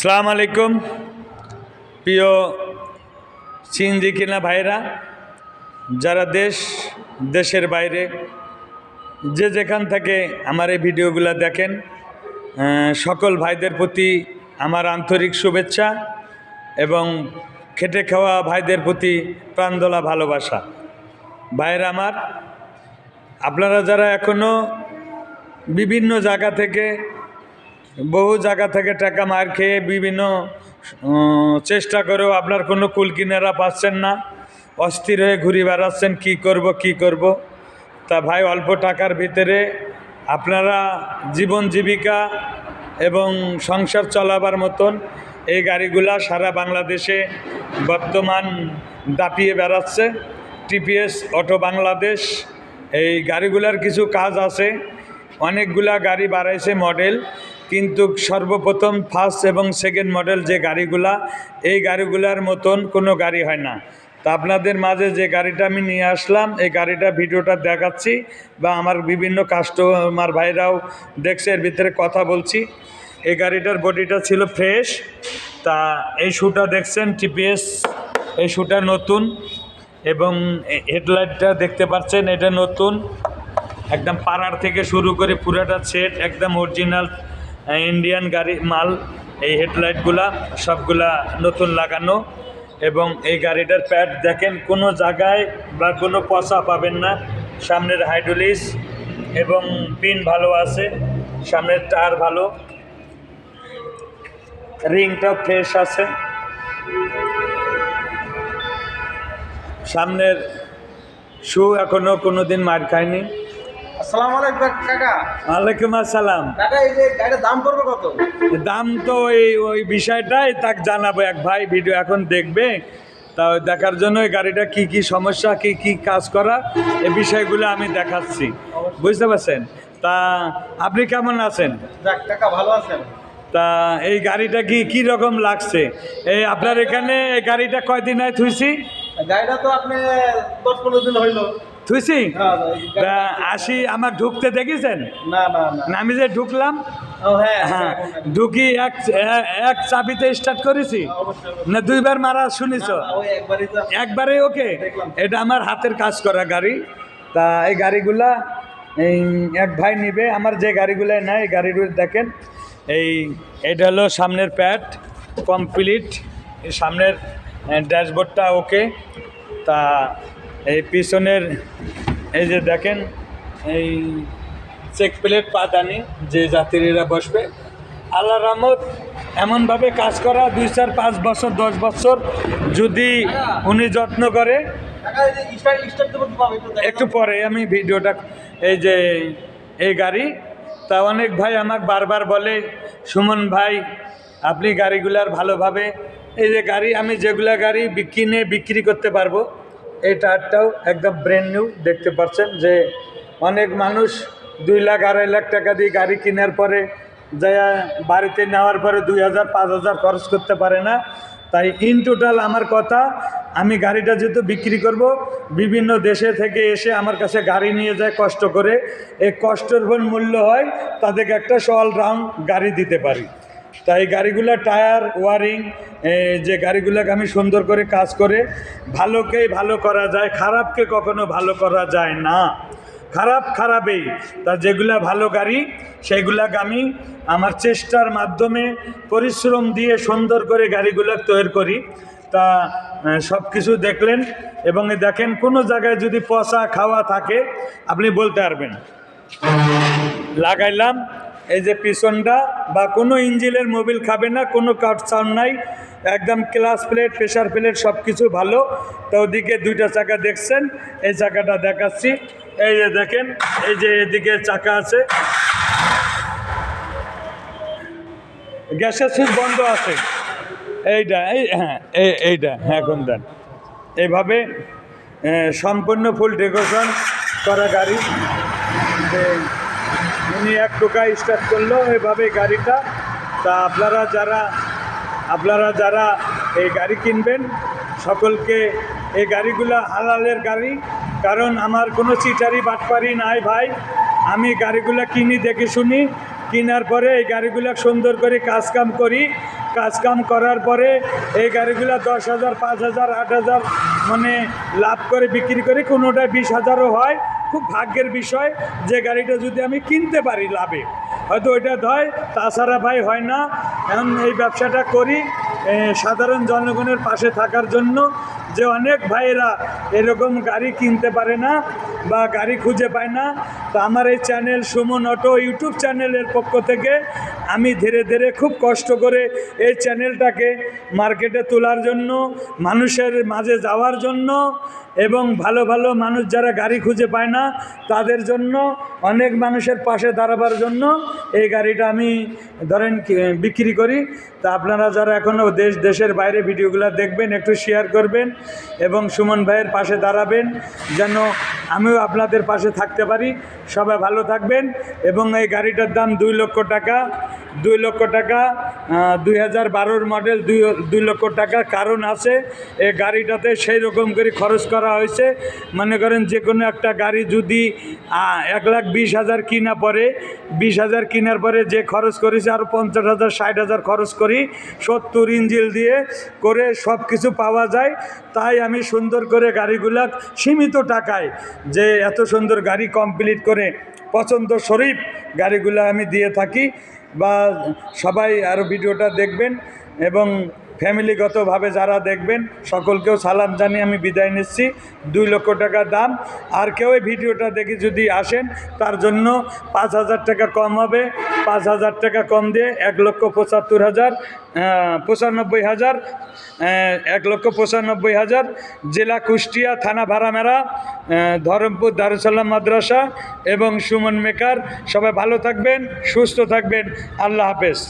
সালাম আলাইকুম, প্রিয় সিনজি কিনা ভাইরা, যারা দেশ, দেশের বাইরে, যে যেখান থেকে আমার এই ভিডিওগুলো দেখেন সকল ভাইদের প্রতি আমার আন্তরিক শুভেচ্ছা এবং খেটে খাওয়া ভাইদের প্রতি প্রাণদোলা ভালোবাসা। ভাইরা আমার, আপনারা যারা এখনও বিভিন্ন জায়গা থেকে বহু জায়গা থেকে টাকা মার খেয়ে বিভিন্ন চেষ্টা করেও আপনার কোনো কুল কিনারা পাচ্ছেন না। অস্থির হয়ে ঘুরে বেড়াচ্ছেন, কী করব, কি করব? তা ভাই, অল্প টাকার ভিতরে আপনারা জীবন জীবিকা এবং সংসার চলাবার মতন এই গাড়িগুলা সারা বাংলাদেশে বর্তমান দাপিয়ে বেড়াচ্ছে। টিপিএস, অটো বাংলাদেশ, এই গাড়িগুলার কিছু কাজ আছে। অনেকগুলা গাড়ি বাড়াইছে মডেল। কিন্তু সর্বপ্রথম ফার্স্ট এবং সেকেন্ড মডেল যে গাড়িগুলা, এই গাড়িগুলার মতন কোনো গাড়ি হয় না। তা আপনাদের মাঝে যে গাড়িটা আমি নিয়ে আসলাম, এই গাড়িটা ভিডিওটা দেখাচ্ছি বা আমার বিভিন্ন কাস্টমার ভাইরাও দেখছে, এর ভিতরে কথা বলছি। এই গাড়িটার বডিটা ছিল ফ্রেশ তা এই শুটা দেখছেন টিপিএস এই শুটা নতুন এবং হেডলাইটটা দেখতে পাচ্ছেন, এটা নতুন। একদম পাড়ার থেকে শুরু করে পুরাটা সেট একদম অরিজিনাল ইন্ডিয়ান গাড়ি মাল, এই হেডলাইটগুলা সবগুলা নতুন লাগানো এবং এই গাড়িটার প্যাড দেখেন, কোনো জায়গায় বা কোনো পচা পাবেন না। সামনের হাইড্রোলিস এবং পিন ভালো আছে, সামনের টায়ার ভালো। রিংটা ফ্রেশ আছে। সামনের শু এখনও কোনো দিন মার খায়নি। আসসালামু আলাইকুম কাকা। ওয়ালাইকুম আসসালাম। কাকা এই যে গাড়ির দাম পড়বে কত? দাম তো ওই ওই বিষয়টাই তাকে জানাব। এক ভাই ভিডিও এখন দেখবে তা ওই দেখার জন্য এই গাড়িটা কি কি সমস্যা কি কি কাজ করা এই বিষয়গুলো আমি দেখাচ্ছি। বুঝতে পারছেন? তা আপনি কেমন আছেন? কাকা ভালো আছেন? তা এই গাড়িটা কি কি রকম লাগছে? এই আপনার এখানে এই গাড়িটা কয়দিন হয় থুইছি? গাড়িটা তো আপনি দশ পনেরো দিন হইল। হ্যাঁ, তা আসি আমার ঢুকতে দেখেছেন? না না না। না আমি যে ঢুকলাম হ্যাঁ হ্যাঁ ঢুকি এক এক চাবিতে স্টার্ট করেছি। না দুইবার মারা শুনিছ? একবারে ওকে? এটা আমার হাতের কাজ করা গাড়ি। তা এই গাড়িগুলা এই এক ভাই নিবে আমার যে গাড়িগুলো নেয় এই গাড়িগুলো দেখেন। এই এটা হলো সামনের প্যাড কমপ্লিট সামনের ড্যাশবোর্ডটা ওকে। তা এই পিছনের, এই যে দেখেন, এই চেক প্লেট পাদানি যে যাত্রীরা বসবে। আল্লাহ রহমত, এমনভাবে কাজ করা দুই চার পাঁচ বছর, দশ বছর যদি উনি যত্ন করে। একটু পরে আমি ভিডিওটা, এই যে এই গাড়ি, তা অনেক ভাই আমাকে বারবার বলে, সুমন ভাই, আপনি গাড়িগুলার ভালোভাবে, এই যে গাড়ি, আমি যেগুলা গাড়ি কিনে বিক্রি করতে পারব এই টায়ারটাও একদম ব্র্যান্ড নিউ দেখতে পাচ্ছেন যে অনেক মানুষ দুই লাখ, আড়াই লাখ টাকা দিয়ে গাড়ি কেনার পরে যা বাড়িতে নেওয়ার পরে দুই হাজার, পাঁচ হাজার খরচ করতে পারে না। তাই ইন টোটাল আমার কথা, আমি গাড়িটা যেহেতু বিক্রি করব, বিভিন্ন দেশে থেকে এসে আমার কাছে গাড়ি নিয়ে যায় কষ্ট করে। এই কষ্টের মূল্য হয় তাদেরকে একটা সল রাউন্ড গাড়ি দিতে পারি। তাই গাড়িগুলো টায়ার, ওয়ারিং যে গাড়িগুলোকে আমি সুন্দর করে কাজ করে ভালোকেই ভালো করা যায়, খারাপকে কখনো ভালো করা যায় না। খারাপ খারাপই। তা যেগুলা ভালো গাড়ি সেইগুলাকে আমি আমার চেষ্টার মাধ্যমে পরিশ্রম দিয়ে সুন্দর করে গাড়িগুলো তৈরি করি। তা সব কিছু দেখলেন এবং দেখেন কোনো জায়গায় যদি পচা খাওয়া থাকে, আপনি বলতে পারবেন। লাগাইলাম। এই যে পিছনটা বা কোনো ইঞ্জিলের মোবিল খাবে না, কোনো কাট সাউন্ড নাই, একদম ক্লাস প্লেট প্রেশার প্লেট সব কিছু ভালো। তো ওদিকে দুইটা চাকা দেখছেন, এই চাকাটা দেখাচ্ছি। এই যে দেখেন, এই যে এদিকে চাকা আছে। গ্যাসের সুইচ বন্ধ আছে। এইটা, এই হ্যাঁ এই, এইটা হ্যাঁ এখন দেন। এইভাবে সম্পূর্ণ ফুল ডেকোরেশন করা গাড়ি। উনি এক টোকা স্টার্ট করল, এভাবে গাড়িটা, তা আপনারা যারা আপনারা যারা এই গাড়ি কিনবেন, সকলকে এই গাড়িগুলো হালালের গাড়ি, কারণ আমার কোনো চিটারি বাটপারি নাই ভাই। আমি গাড়িগুলো কিনি দেখে শুনি, কেনার পরে এই গাড়িগুলো সুন্দর করে কাজকাম করি। কাজকাম করার পরে এই গাড়িগুলো দশ হাজার, পাঁচ হাজার, আট হাজার মানে লাভ করে বিক্রি করি কোনোটা বিশ হাজারও হয়। খুব ভাগ্যের বিষয় যে গাড়িটা যদি আমি কিনতে পারি লাভে। হয়তো ওইটা ধয়, তাছাড়া ভাই হয় না। এখন এই ব্যবসাটা করি সাধারণ জনগণের পাশে থাকার জন্য যে অনেক ভাইয়েরা এরকম গাড়ি কিনতে পারে না বা গাড়ি খুঁজে পায় না। তো আমার এই চ্যানেল সুমন অটো ইউটিউব চ্যানেলের পক্ষ থেকে আমি ধীরে ধীরে খুব কষ্ট করে এই চ্যানেলটাকে মার্কেটে তোলার জন্য, মানুষের মাঝে যাওয়ার জন্য এবং ভালো ভালো মানুষ যারা গাড়ি খুঁজে পায় না, তাদের জন্য, অনেক মানুষের পাশে দাঁড়াবার জন্য এই গাড়িটা আমি ধরেন বিক্রি করি। তা আপনারা যারা এখনও দেশ, দেশের বাইরে ভিডিওগুলো দেখবেন, একটু শেয়ার করবেন এবং সুমন ভাইয়ের পাশে দাঁড়াবেন যেন আমিও আপনাদের পাশে থাকতে পারি। সবাই ভালো থাকবেন এবং এই গাড়িটার দাম দুই লক্ষ টাকা। দুই লক্ষ টাকা দুই হাজার বারোর মডেল দুই দুই লক্ষ টাকা কারণ আছে। এ গাড়িটাতে সেই রকম করে খরচ করা হয়েছে। মনে করেন যে কোনো একটা গাড়ি যদি এক লাখ বিশ হাজার কিনা পরে, বিশ হাজার কেনার পরে যে খরচ করেছে আরও পঞ্চাশ হাজার, ষাট হাজার খরচ করি, সত্তর ইঞ্জিল দিয়ে করে সব কিছু পাওয়া যায়। তাই আমি সুন্দর করে গাড়িগুলা সীমিত টাকায় যে এত সুন্দর গাড়ি কমপ্লিট করে পছন্দ শরীফ গাড়িগুলো আমি দিয়ে থাকি। বা সবাই আরও ভিডিওটা দেখবেন এবং ফ্যামিলিগতভাবে যারা দেখবেন, সকলকেও সালাম জানিয়ে আমি বিদায় নিচ্ছি। দুই লক্ষ টাকা দাম। আর কেউ এই ভিডিওটা দেখে যদি আসেন, তার জন্য পাঁচ হাজার টাকা কম হবে। পাঁচ হাজার টাকা কম দিয়ে এক লক্ষ পঁচাত্তর হাজার পঁচানব্বই হাজার এক লক্ষ পঁচানব্বই হাজার। জেলা কুষ্টিয়া থানা ভাড়ামেরা ধরমপুর দারুসাল্লাম মাদ্রাসা এবং সুমন মেকার। সবাই ভালো থাকবেন, সুস্থ থাকবেন। আল্লাহ হাফেজ।